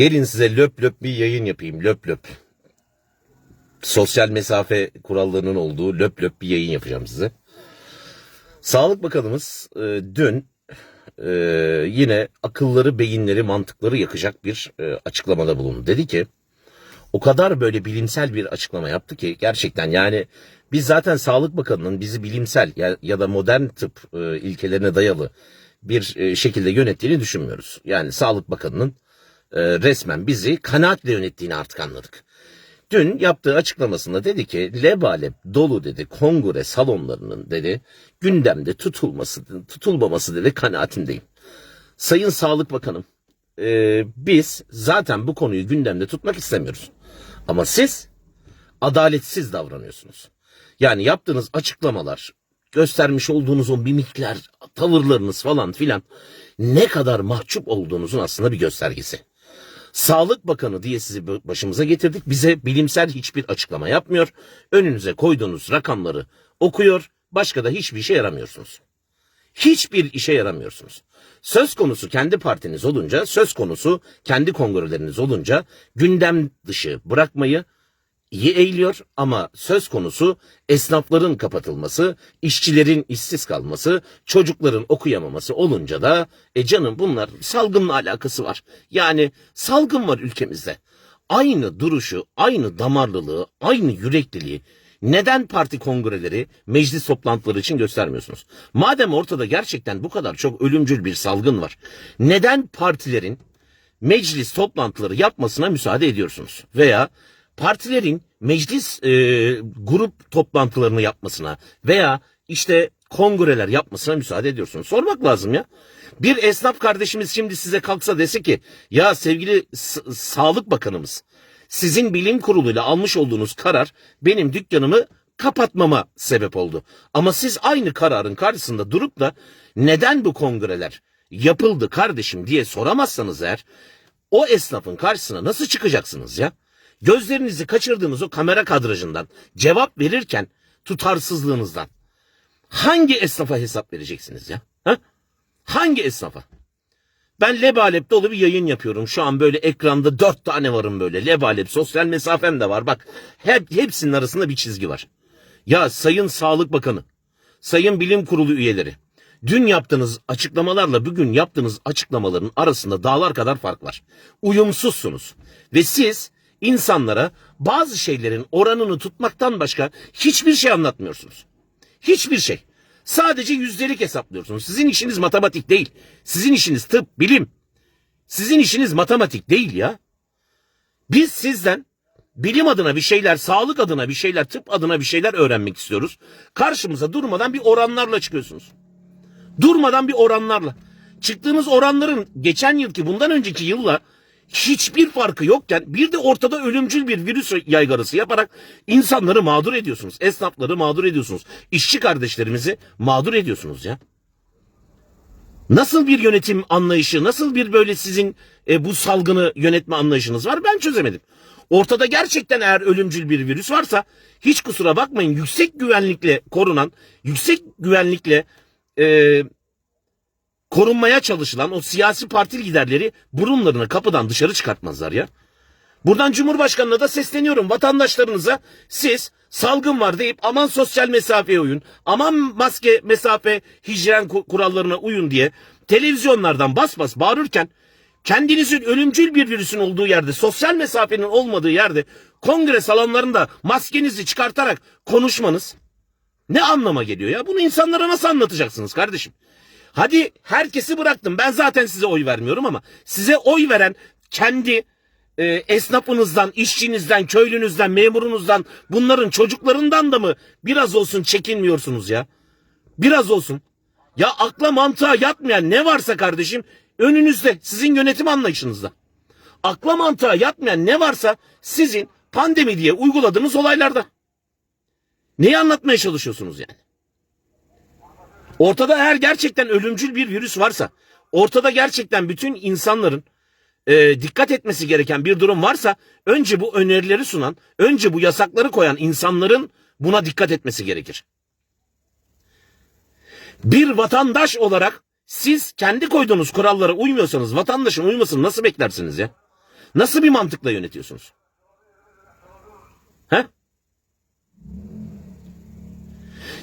Gelin size löp löp bir yayın yapayım löp löp. Sosyal mesafe kurallarının olduğu löp löp bir yayın yapacağım size. Sağlık Bakanımız e, dün e, yine akılları, beyinleri, mantıkları yakacak bir e, açıklamada bulundu. Dedi ki o kadar böyle bilimsel bir açıklama yaptı ki gerçekten yani biz zaten Sağlık Bakanı'nın bizi bilimsel ya, ya da modern tıp e, ilkelerine dayalı bir e, şekilde yönettiğini düşünmüyoruz. Yani Sağlık Bakanı'nın e, resmen bizi kanaatle yönettiğini artık anladık. Dün yaptığı açıklamasında dedi ki lebalep dolu dedi kongre salonlarının dedi gündemde tutulması tutulmaması dedi kanaatindeyim. Sayın Sağlık Bakanım e, biz zaten bu konuyu gündemde tutmak istemiyoruz. Ama siz adaletsiz davranıyorsunuz. Yani yaptığınız açıklamalar, göstermiş olduğunuz o mimikler, tavırlarınız falan filan ne kadar mahcup olduğunuzun aslında bir göstergesi. Sağlık Bakanı diye sizi başımıza getirdik. Bize bilimsel hiçbir açıklama yapmıyor. Önünüze koyduğunuz rakamları okuyor. Başka da hiçbir işe yaramıyorsunuz. Hiçbir işe yaramıyorsunuz. Söz konusu kendi partiniz olunca, söz konusu kendi kongreleriniz olunca gündem dışı bırakmayı iyi eğiliyor ama söz konusu esnafların kapatılması, işçilerin işsiz kalması, çocukların okuyamaması olunca da e canım bunlar salgınla alakası var. Yani salgın var ülkemizde. Aynı duruşu, aynı damarlılığı, aynı yürekliliği neden parti kongreleri, meclis toplantıları için göstermiyorsunuz? Madem ortada gerçekten bu kadar çok ölümcül bir salgın var. Neden partilerin meclis toplantıları yapmasına müsaade ediyorsunuz? Veya partilerin meclis e, grup toplantılarını yapmasına veya işte kongreler yapmasına müsaade ediyorsunuz. Sormak lazım ya. Bir esnaf kardeşimiz şimdi size kalksa dese ki ya sevgili Sağlık Bakanımız sizin bilim kuruluyla almış olduğunuz karar benim dükkanımı kapatmama sebep oldu. Ama siz aynı kararın karşısında durup da neden bu kongreler yapıldı kardeşim diye soramazsanız eğer o esnafın karşısına nasıl çıkacaksınız ya? Gözlerinizi kaçırdığınız o kamera kadrajından cevap verirken tutarsızlığınızdan hangi esnafa hesap vereceksiniz ya? Ha? Hangi esnafa? Ben lebalep dolu bir yayın yapıyorum. Şu an böyle ekranda dört tane varım böyle. Lebalep sosyal mesafem de var. Bak hep hepsinin arasında bir çizgi var. Ya Sayın Sağlık Bakanı, Sayın Bilim Kurulu üyeleri, dün yaptığınız açıklamalarla bugün yaptığınız açıklamaların arasında dağlar kadar fark var. Uyumsuzsunuz ve siz insanlara bazı şeylerin oranını tutmaktan başka hiçbir şey anlatmıyorsunuz. Hiçbir şey. Sadece yüzdelik hesaplıyorsunuz. Sizin işiniz matematik değil. Sizin işiniz tıp, bilim. Sizin işiniz matematik değil ya. Biz sizden bilim adına bir şeyler, sağlık adına bir şeyler, tıp adına bir şeyler öğrenmek istiyoruz. Karşımıza durmadan bir oranlarla çıkıyorsunuz. Durmadan bir oranlarla. Çıktığınız oranların geçen yılki bundan önceki yılla hiçbir farkı yokken bir de ortada ölümcül bir virüs yaygarası yaparak insanları mağdur ediyorsunuz. Esnafları mağdur ediyorsunuz. İşçi kardeşlerimizi mağdur ediyorsunuz ya. Nasıl bir yönetim anlayışı, nasıl bir böyle sizin e, bu salgını yönetme anlayışınız var ben çözemedim. Ortada gerçekten eğer ölümcül bir virüs varsa hiç kusura bakmayın yüksek güvenlikle korunan, yüksek güvenlikle e, korunmaya çalışılan o siyasi parti liderleri burunlarını kapıdan dışarı çıkartmazlar ya. Buradan Cumhurbaşkanı'na da sesleniyorum vatandaşlarınıza siz salgın var deyip aman sosyal mesafeye uyun, aman maske mesafe hijyen ku- kurallarına uyun diye televizyonlardan bas bas bağırırken kendinizin ölümcül bir virüsün olduğu yerde, sosyal mesafenin olmadığı yerde kongre salonlarında maskenizi çıkartarak konuşmanız ne anlama geliyor ya? Bunu insanlara nasıl anlatacaksınız kardeşim? Hadi herkesi bıraktım. Ben zaten size oy vermiyorum ama size oy veren kendi e, esnafınızdan, işçinizden, köylünüzden, memurunuzdan, bunların çocuklarından da mı biraz olsun çekinmiyorsunuz ya? Biraz olsun. Ya akla mantığa yatmayan ne varsa kardeşim önünüzde, sizin yönetim anlayışınızda. Akla mantığa yatmayan ne varsa sizin pandemi diye uyguladığınız olaylarda. Neyi anlatmaya çalışıyorsunuz yani? Ortada eğer gerçekten ölümcül bir virüs varsa, ortada gerçekten bütün insanların e, dikkat etmesi gereken bir durum varsa, önce bu önerileri sunan, önce bu yasakları koyan insanların buna dikkat etmesi gerekir. Bir vatandaş olarak siz kendi koyduğunuz kurallara uymuyorsanız vatandaşın uymasını nasıl beklersiniz ya? Nasıl bir mantıkla yönetiyorsunuz? He?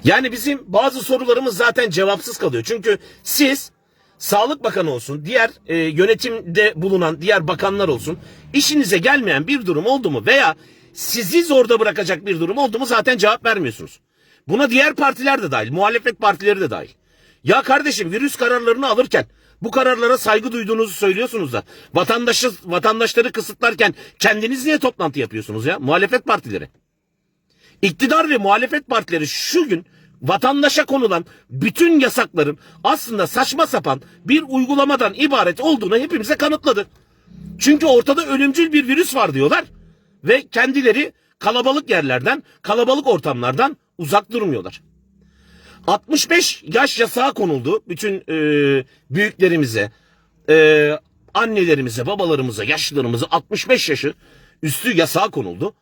Yani bizim bazı sorularımız zaten cevapsız kalıyor. Çünkü siz Sağlık Bakanı olsun, diğer e, yönetimde bulunan diğer bakanlar olsun, işinize gelmeyen bir durum oldu mu veya sizi zorda bırakacak bir durum oldu mu zaten cevap vermiyorsunuz. Buna diğer partiler de dahil, muhalefet partileri de dahil. Ya kardeşim virüs kararlarını alırken bu kararlara saygı duyduğunuzu söylüyorsunuz da vatandaşı, vatandaşları kısıtlarken kendiniz niye toplantı yapıyorsunuz ya? Muhalefet partileri. İktidar ve muhalefet partileri şu gün vatandaşa konulan bütün yasakların aslında saçma sapan bir uygulamadan ibaret olduğunu hepimize kanıtladı. Çünkü ortada ölümcül bir virüs var diyorlar ve kendileri kalabalık yerlerden, kalabalık ortamlardan uzak durmuyorlar. 65 yaş yasağı konuldu bütün e, büyüklerimize, e, annelerimize, babalarımıza, yaşlılarımıza 65 yaşı üstü yasağı konuldu.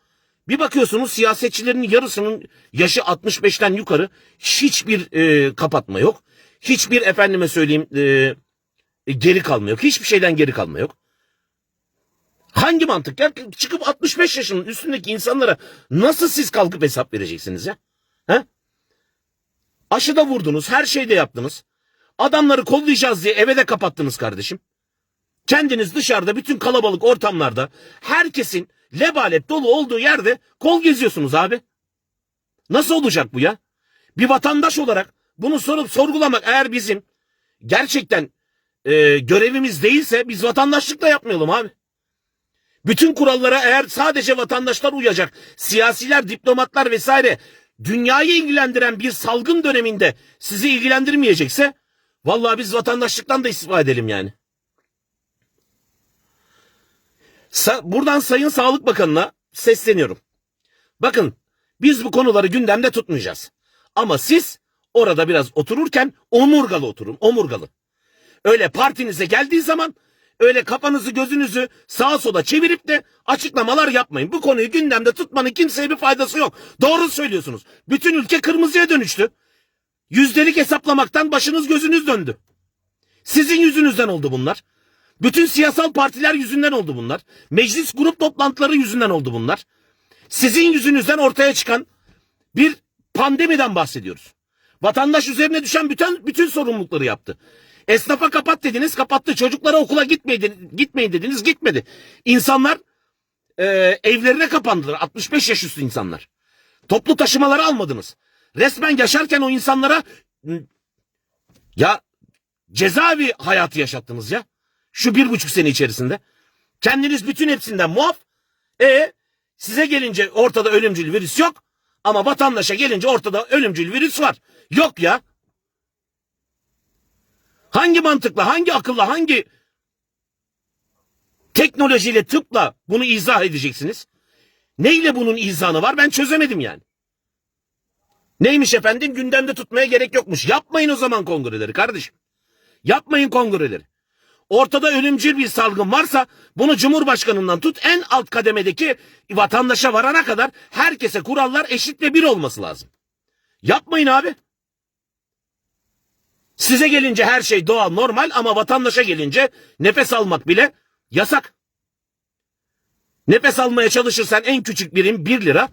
Bir bakıyorsunuz siyasetçilerin yarısının yaşı 65'ten yukarı hiçbir e, kapatma yok. Hiçbir efendime söyleyeyim e, e, geri kalma yok. Hiçbir şeyden geri kalma yok. Hangi mantık ya? Çıkıp 65 yaşının üstündeki insanlara nasıl siz kalkıp hesap vereceksiniz ya? He? Aşı da vurdunuz, her şeyi de yaptınız. Adamları kollayacağız diye eve de kapattınız kardeşim. Kendiniz dışarıda bütün kalabalık ortamlarda herkesin lebalep dolu olduğu yerde kol geziyorsunuz abi. Nasıl olacak bu ya? Bir vatandaş olarak bunu sorup sorgulamak eğer bizim gerçekten e, görevimiz değilse biz vatandaşlık da yapmayalım abi. Bütün kurallara eğer sadece vatandaşlar uyacak, siyasiler, diplomatlar vesaire dünyayı ilgilendiren bir salgın döneminde sizi ilgilendirmeyecekse vallahi biz vatandaşlıktan da istifa edelim yani. Sa- buradan Sayın Sağlık Bakanı'na sesleniyorum. Bakın biz bu konuları gündemde tutmayacağız. Ama siz orada biraz otururken omurgalı oturun, omurgalı. Öyle partinize geldiği zaman öyle kafanızı gözünüzü sağa sola çevirip de açıklamalar yapmayın. Bu konuyu gündemde tutmanın kimseye bir faydası yok. Doğru söylüyorsunuz. Bütün ülke kırmızıya dönüştü. Yüzdelik hesaplamaktan başınız gözünüz döndü. Sizin yüzünüzden oldu bunlar. Bütün siyasal partiler yüzünden oldu bunlar. Meclis grup toplantıları yüzünden oldu bunlar. Sizin yüzünüzden ortaya çıkan bir pandemiden bahsediyoruz. Vatandaş üzerine düşen bütün bütün sorumlulukları yaptı. Esnafa kapat dediniz, kapattı. Çocuklara okula gitmeyin, gitmeyin dediniz, gitmedi. İnsanlar e, evlerine kapandılar. 65 yaş üstü insanlar. Toplu taşımaları almadınız. Resmen yaşarken o insanlara ya cezaevi hayatı yaşattınız ya. Şu bir buçuk sene içerisinde. Kendiniz bütün hepsinden muaf. E size gelince ortada ölümcül virüs yok. Ama vatandaşa gelince ortada ölümcül virüs var. Yok ya. Hangi mantıkla, hangi akılla, hangi teknolojiyle, tıpla bunu izah edeceksiniz? Neyle bunun izahı var ben çözemedim yani. Neymiş efendim gündemde tutmaya gerek yokmuş. Yapmayın o zaman kongreleri kardeşim. Yapmayın kongreleri. Ortada ölümcül bir salgın varsa bunu Cumhurbaşkanından tut en alt kademedeki vatandaşa varana kadar herkese kurallar eşit ve bir olması lazım. Yapmayın abi. Size gelince her şey doğal normal ama vatandaşa gelince nefes almak bile yasak. Nefes almaya çalışırsan en küçük birim 1 lira.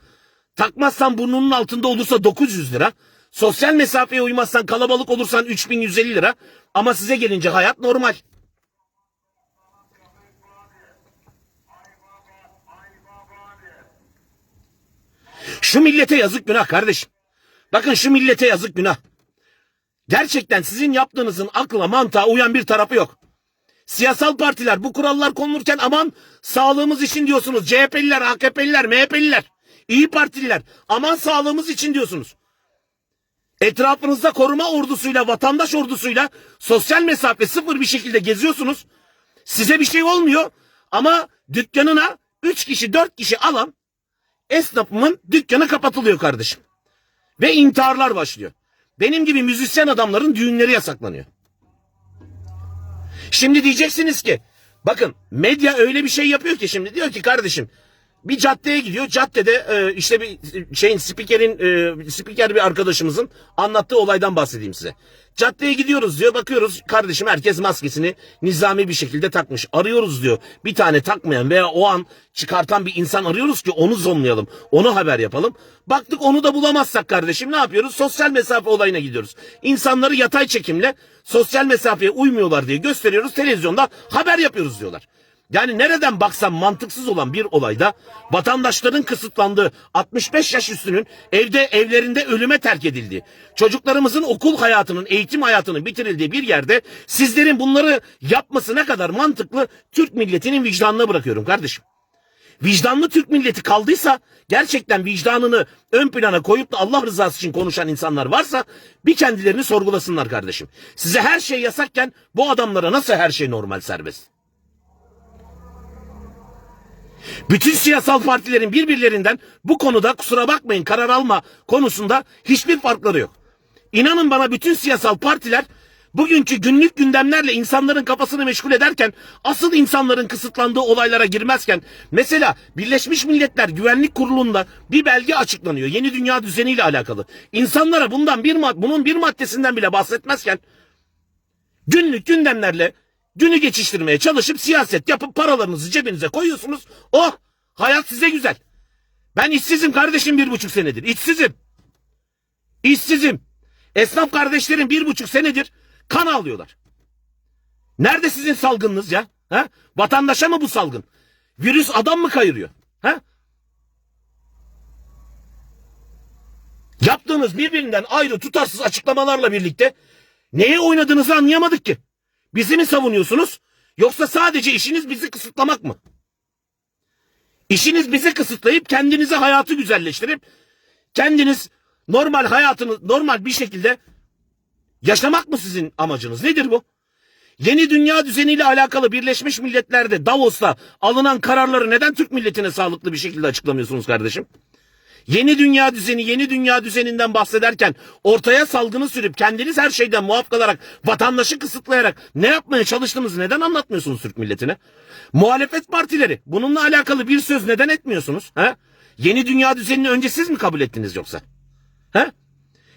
Takmazsan burnunun altında olursa 900 lira. Sosyal mesafeye uymazsan kalabalık olursan 3150 lira. Ama size gelince hayat normal. Şu millete yazık günah kardeşim. Bakın şu millete yazık günah. Gerçekten sizin yaptığınızın akla mantığa uyan bir tarafı yok. Siyasal partiler bu kurallar konulurken aman sağlığımız için diyorsunuz. CHP'liler, AKP'liler, MHP'liler, İyi Partililer aman sağlığımız için diyorsunuz. Etrafınızda koruma ordusuyla, vatandaş ordusuyla sosyal mesafe sıfır bir şekilde geziyorsunuz. Size bir şey olmuyor ama dükkanına 3 kişi 4 kişi alan esnafımın dükkanı kapatılıyor kardeşim. Ve intiharlar başlıyor. Benim gibi müzisyen adamların düğünleri yasaklanıyor. Şimdi diyeceksiniz ki bakın medya öyle bir şey yapıyor ki şimdi diyor ki kardeşim bir caddeye gidiyor. Caddede e, işte bir şeyin spikerin e, spiker bir arkadaşımızın anlattığı olaydan bahsedeyim size. Caddeye gidiyoruz diyor. Bakıyoruz kardeşim herkes maskesini nizami bir şekilde takmış. Arıyoruz diyor. Bir tane takmayan veya o an çıkartan bir insan arıyoruz ki onu zonlayalım. Onu haber yapalım. Baktık onu da bulamazsak kardeşim ne yapıyoruz? Sosyal mesafe olayına gidiyoruz. İnsanları yatay çekimle sosyal mesafeye uymuyorlar diye gösteriyoruz. Televizyonda haber yapıyoruz diyorlar. Yani nereden baksan mantıksız olan bir olayda vatandaşların kısıtlandığı 65 yaş üstünün evde evlerinde ölüme terk edildiği, çocuklarımızın okul hayatının, eğitim hayatının bitirildiği bir yerde sizlerin bunları yapması ne kadar mantıklı Türk milletinin vicdanına bırakıyorum kardeşim. Vicdanlı Türk milleti kaldıysa gerçekten vicdanını ön plana koyup da Allah rızası için konuşan insanlar varsa bir kendilerini sorgulasınlar kardeşim. Size her şey yasakken bu adamlara nasıl her şey normal serbest? Bütün siyasal partilerin birbirlerinden bu konuda kusura bakmayın karar alma konusunda hiçbir farkları yok. İnanın bana bütün siyasal partiler bugünkü günlük gündemlerle insanların kafasını meşgul ederken asıl insanların kısıtlandığı olaylara girmezken mesela Birleşmiş Milletler Güvenlik Kurulu'nda bir belge açıklanıyor yeni dünya düzeniyle alakalı. İnsanlara bundan bir bunun bir maddesinden bile bahsetmezken günlük gündemlerle günü geçiştirmeye çalışıp siyaset yapıp paralarınızı cebinize koyuyorsunuz. Oh hayat size güzel. Ben işsizim kardeşim bir buçuk senedir. İşsizim. İşsizim. Esnaf kardeşlerim bir buçuk senedir kan alıyorlar. Nerede sizin salgınınız ya? Ha? Vatandaşa mı bu salgın? Virüs adam mı kayırıyor? Ha? Yaptığınız birbirinden ayrı tutarsız açıklamalarla birlikte neye oynadığınızı anlayamadık ki. Bizi mi savunuyorsunuz? Yoksa sadece işiniz bizi kısıtlamak mı? İşiniz bizi kısıtlayıp kendinize hayatı güzelleştirip kendiniz normal hayatını normal bir şekilde yaşamak mı sizin amacınız? Nedir bu? Yeni dünya düzeniyle alakalı Birleşmiş Milletler'de Davos'ta alınan kararları neden Türk milletine sağlıklı bir şekilde açıklamıyorsunuz kardeşim? Yeni dünya düzeni, yeni dünya düzeninden bahsederken ortaya salgını sürüp kendiniz her şeyden muaf kalarak vatandaşı kısıtlayarak ne yapmaya çalıştığınızı neden anlatmıyorsunuz Türk milletine? Muhalefet partileri bununla alakalı bir söz neden etmiyorsunuz? He? Yeni dünya düzenini önce siz mi kabul ettiniz yoksa? He?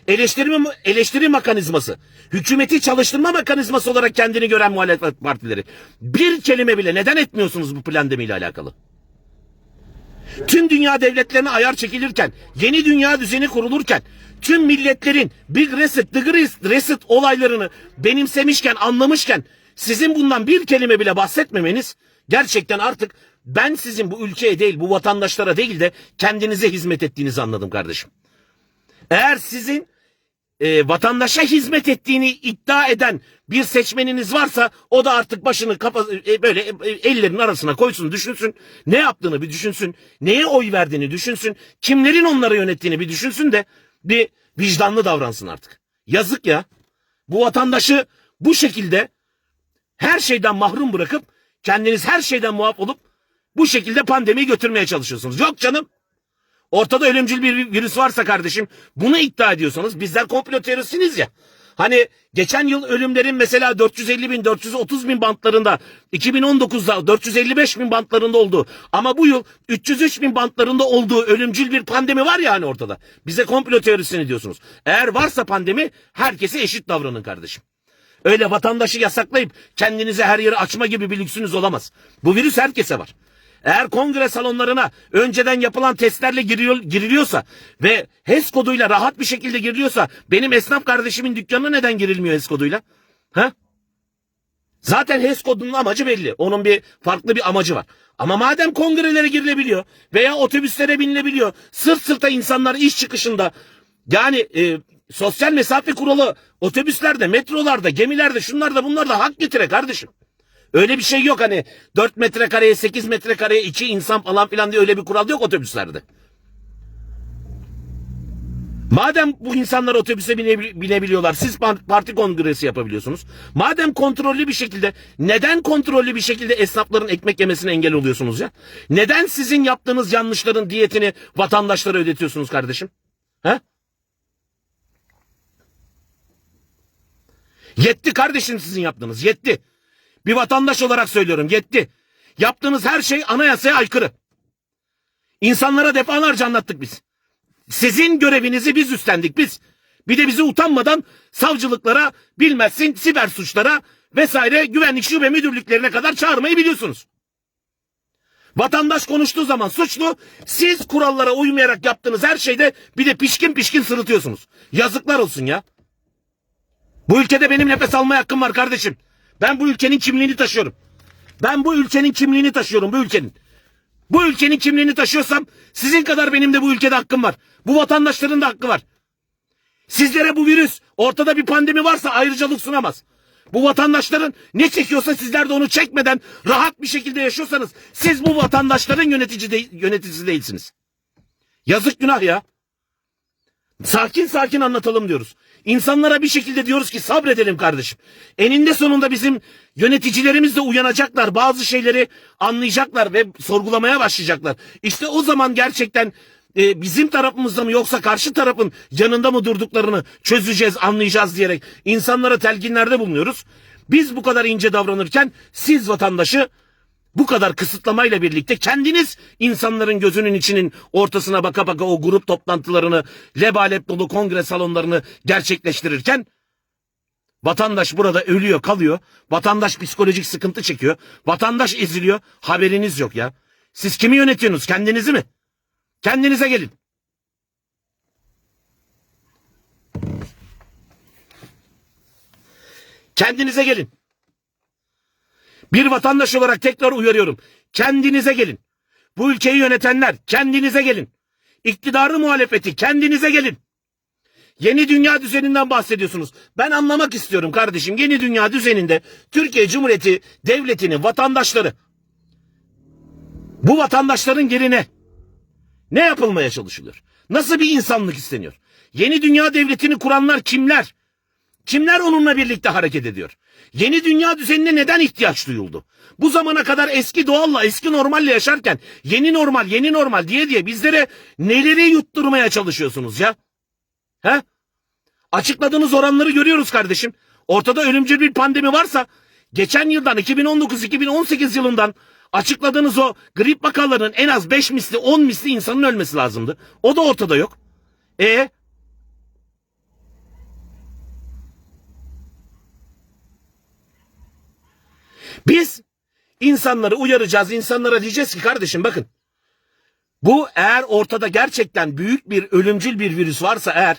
Eleştirme, eleştiri mekanizması, hükümeti çalıştırma mekanizması olarak kendini gören muhalefet partileri bir kelime bile neden etmiyorsunuz bu pandemiyle alakalı? Tüm dünya devletlerine ayar çekilirken, yeni dünya düzeni kurulurken, tüm milletlerin Big Reset, The Great Reset olaylarını benimsemişken, anlamışken, sizin bundan bir kelime bile bahsetmemeniz, gerçekten artık ben sizin bu ülkeye değil, bu vatandaşlara değil de kendinize hizmet ettiğinizi anladım kardeşim. Eğer sizin e, vatandaşa hizmet ettiğini iddia eden bir seçmeniniz varsa o da artık başını kafa, e, böyle e, ellerinin arasına koysun düşünsün. Ne yaptığını bir düşünsün. Neye oy verdiğini düşünsün. Kimlerin onları yönettiğini bir düşünsün de bir vicdanlı davransın artık. Yazık ya. Bu vatandaşı bu şekilde her şeyden mahrum bırakıp kendiniz her şeyden muaf olup bu şekilde pandemiyi götürmeye çalışıyorsunuz. Yok canım. Ortada ölümcül bir virüs varsa kardeşim bunu iddia ediyorsanız bizler komplo teorisiniz ya. Hani geçen yıl ölümlerin mesela 450 bin 430 bin bantlarında 2019'da 455 bin bantlarında oldu. Ama bu yıl 303 bin bantlarında olduğu ölümcül bir pandemi var ya hani ortada. Bize komplo teorisini diyorsunuz. Eğer varsa pandemi herkese eşit davranın kardeşim. Öyle vatandaşı yasaklayıp kendinize her yeri açma gibi bir lüksünüz olamaz. Bu virüs herkese var. Eğer kongre salonlarına önceden yapılan testlerle giriyor, giriliyorsa ve HES koduyla rahat bir şekilde giriliyorsa benim esnaf kardeşimin dükkanına neden girilmiyor HES koduyla? Ha? Zaten HES kodunun amacı belli. Onun bir farklı bir amacı var. Ama madem kongrelere girilebiliyor veya otobüslere binilebiliyor, sırt sırta insanlar iş çıkışında yani e, sosyal mesafe kuralı otobüslerde, metrolarda, gemilerde, şunlarda bunlarda hak getire kardeşim. Öyle bir şey yok hani 4 metrekareye 8 metrekareye 2 insan falan filan diye öyle bir kural yok otobüslerde. Madem bu insanlar otobüse bine, binebiliyorlar, siz parti kongresi yapabiliyorsunuz. Madem kontrollü bir şekilde, neden kontrollü bir şekilde esnafların ekmek yemesine engel oluyorsunuz ya? Neden sizin yaptığınız yanlışların diyetini vatandaşlara ödetiyorsunuz kardeşim? He? Yetti kardeşim sizin yaptığınız, yetti. Bir vatandaş olarak söylüyorum yetti. Yaptığınız her şey anayasaya aykırı. İnsanlara defalarca anlattık biz. Sizin görevinizi biz üstlendik biz. Bir de bizi utanmadan savcılıklara, bilmezsin siber suçlara vesaire güvenlik şube müdürlüklerine kadar çağırmayı biliyorsunuz. Vatandaş konuştuğu zaman suçlu, siz kurallara uymayarak yaptığınız her şeyde bir de pişkin pişkin sırıtıyorsunuz. Yazıklar olsun ya. Bu ülkede benim nefes almaya hakkım var kardeşim. Ben bu ülkenin kimliğini taşıyorum. Ben bu ülkenin kimliğini taşıyorum bu ülkenin. Bu ülkenin kimliğini taşıyorsam sizin kadar benim de bu ülkede hakkım var. Bu vatandaşların da hakkı var. Sizlere bu virüs ortada bir pandemi varsa ayrıcalık sunamaz. Bu vatandaşların ne çekiyorsa sizler de onu çekmeden rahat bir şekilde yaşıyorsanız siz bu vatandaşların yönetici de, yöneticisi değilsiniz. Yazık günah ya. Sakin sakin anlatalım diyoruz. İnsanlara bir şekilde diyoruz ki sabredelim kardeşim. Eninde sonunda bizim yöneticilerimiz de uyanacaklar. Bazı şeyleri anlayacaklar ve sorgulamaya başlayacaklar. İşte o zaman gerçekten e, bizim tarafımızda mı yoksa karşı tarafın yanında mı durduklarını çözeceğiz, anlayacağız diyerek insanlara telkinlerde bulunuyoruz. Biz bu kadar ince davranırken siz vatandaşı bu kadar kısıtlamayla birlikte kendiniz insanların gözünün içinin ortasına baka baka o grup toplantılarını, lebalep dolu kongre salonlarını gerçekleştirirken vatandaş burada ölüyor, kalıyor. Vatandaş psikolojik sıkıntı çekiyor. Vatandaş eziliyor. Haberiniz yok ya. Siz kimi yönetiyorsunuz? Kendinizi mi? Kendinize gelin. Kendinize gelin. Bir vatandaş olarak tekrar uyarıyorum. Kendinize gelin. Bu ülkeyi yönetenler kendinize gelin. İktidarı muhalefeti kendinize gelin. Yeni dünya düzeninden bahsediyorsunuz. Ben anlamak istiyorum kardeşim. Yeni dünya düzeninde Türkiye Cumhuriyeti devletinin vatandaşları bu vatandaşların yerine ne yapılmaya çalışılıyor? Nasıl bir insanlık isteniyor? Yeni dünya devletini kuranlar kimler? Kimler onunla birlikte hareket ediyor? Yeni dünya düzenine neden ihtiyaç duyuldu? Bu zamana kadar eski doğalla, eski normalle yaşarken yeni normal, yeni normal diye diye bizlere neleri yutturmaya çalışıyorsunuz ya? He? Açıkladığınız oranları görüyoruz kardeşim. Ortada ölümcül bir pandemi varsa geçen yıldan 2019-2018 yılından açıkladığınız o grip vakalarının en az 5 misli 10 misli insanın ölmesi lazımdı. O da ortada yok. E Biz insanları uyaracağız, insanlara diyeceğiz ki kardeşim bakın. Bu eğer ortada gerçekten büyük bir ölümcül bir virüs varsa eğer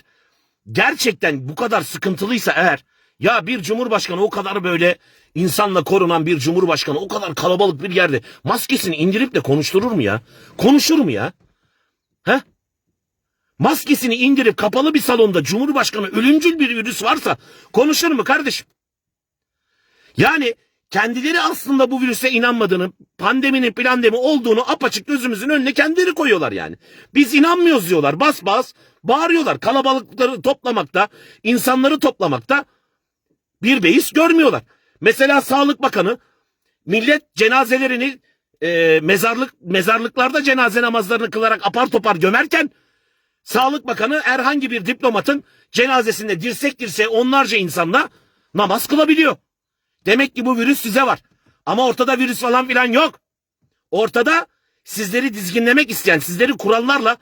gerçekten bu kadar sıkıntılıysa eğer ya bir cumhurbaşkanı o kadar böyle insanla korunan bir cumhurbaşkanı o kadar kalabalık bir yerde maskesini indirip de konuşturur mu ya? Konuşur mu ya? He? Maskesini indirip kapalı bir salonda cumhurbaşkanı ölümcül bir virüs varsa konuşur mu kardeşim? Yani kendileri aslında bu virüse inanmadığını, pandeminin plandemi olduğunu apaçık gözümüzün önüne kendileri koyuyorlar yani. Biz inanmıyoruz diyorlar. Bas bas bağırıyorlar. Kalabalıkları toplamakta, insanları toplamakta bir beis görmüyorlar. Mesela Sağlık Bakanı millet cenazelerini e, mezarlık mezarlıklarda cenaze namazlarını kılarak apar topar gömerken Sağlık Bakanı herhangi bir diplomatın cenazesinde dirsek dirseğe onlarca insanla namaz kılabiliyor. Demek ki bu virüs size var. Ama ortada virüs falan filan yok. Ortada sizleri dizginlemek isteyen, sizleri kurallarla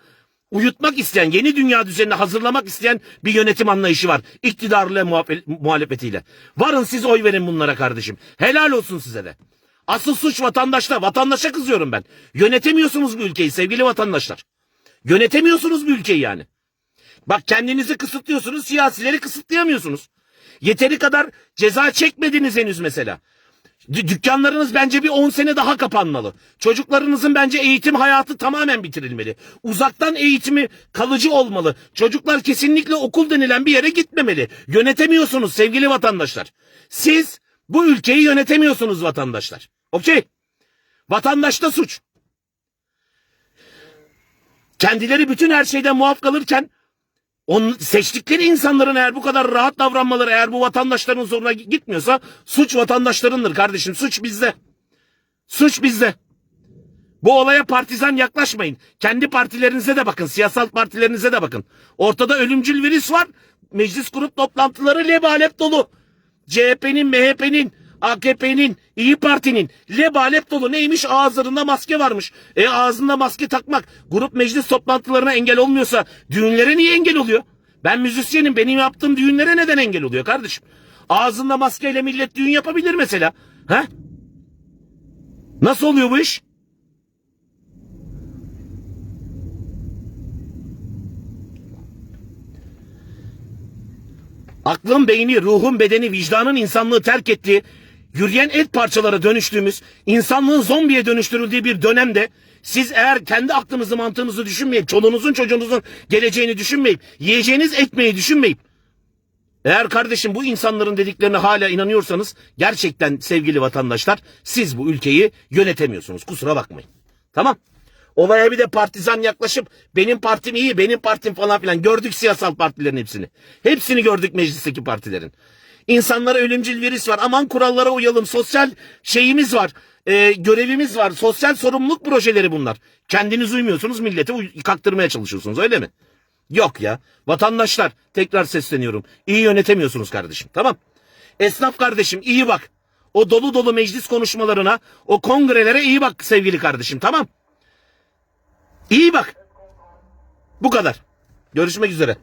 uyutmak isteyen, yeni dünya düzenini hazırlamak isteyen bir yönetim anlayışı var. İktidarıyla muhalefetiyle. Varın siz oy verin bunlara kardeşim. Helal olsun size de. Asıl suç vatandaşta. Vatandaşa kızıyorum ben. Yönetemiyorsunuz bu ülkeyi sevgili vatandaşlar. Yönetemiyorsunuz bu ülkeyi yani. Bak kendinizi kısıtlıyorsunuz, siyasileri kısıtlayamıyorsunuz. Yeteri kadar ceza çekmediniz henüz mesela. Dü- dükkanlarınız bence bir 10 sene daha kapanmalı. Çocuklarınızın bence eğitim hayatı tamamen bitirilmeli. Uzaktan eğitimi kalıcı olmalı. Çocuklar kesinlikle okul denilen bir yere gitmemeli. Yönetemiyorsunuz sevgili vatandaşlar. Siz bu ülkeyi yönetemiyorsunuz vatandaşlar. Okey. Vatandaşta suç. Kendileri bütün her şeyden muaf kalırken on, seçtikleri insanların eğer bu kadar rahat davranmaları eğer bu vatandaşların zoruna gitmiyorsa suç vatandaşlarındır kardeşim. Suç bizde. Suç bizde. Bu olaya partizan yaklaşmayın. Kendi partilerinize de bakın. Siyasal partilerinize de bakın. Ortada ölümcül virüs var. Meclis grup toplantıları lebalep dolu. CHP'nin, MHP'nin, AKP'nin, İyi Parti'nin lebalep dolu neymiş ağızlarında maske varmış. E ağzında maske takmak grup meclis toplantılarına engel olmuyorsa düğünlere niye engel oluyor? Ben müzisyenim benim yaptığım düğünlere neden engel oluyor kardeşim? Ağzında maskeyle millet düğün yapabilir mesela. He? Nasıl oluyor bu iş? Aklın, beyni, ruhun, bedeni, vicdanın insanlığı terk ettiği, yürüyen et parçalara dönüştüğümüz, insanlığın zombiye dönüştürüldüğü bir dönemde siz eğer kendi aklınızı mantığınızı düşünmeyip, çoluğunuzun çocuğunuzun geleceğini düşünmeyip, yiyeceğiniz ekmeği düşünmeyip, eğer kardeşim bu insanların dediklerine hala inanıyorsanız gerçekten sevgili vatandaşlar siz bu ülkeyi yönetemiyorsunuz. Kusura bakmayın. Tamam. Olaya bir de partizan yaklaşıp benim partim iyi, benim partim falan filan gördük siyasal partilerin hepsini. Hepsini gördük meclisteki partilerin. İnsanlara ölümcül virüs var. Aman kurallara uyalım. Sosyal şeyimiz var. e, görevimiz var. Sosyal sorumluluk projeleri bunlar. Kendiniz uymuyorsunuz millete uy- kaktırmaya çalışıyorsunuz öyle mi? Yok ya. Vatandaşlar tekrar sesleniyorum. İyi yönetemiyorsunuz kardeşim. Tamam. Esnaf kardeşim iyi bak. O dolu dolu meclis konuşmalarına, o kongrelere iyi bak sevgili kardeşim. Tamam. İyi bak. Bu kadar. Görüşmek üzere.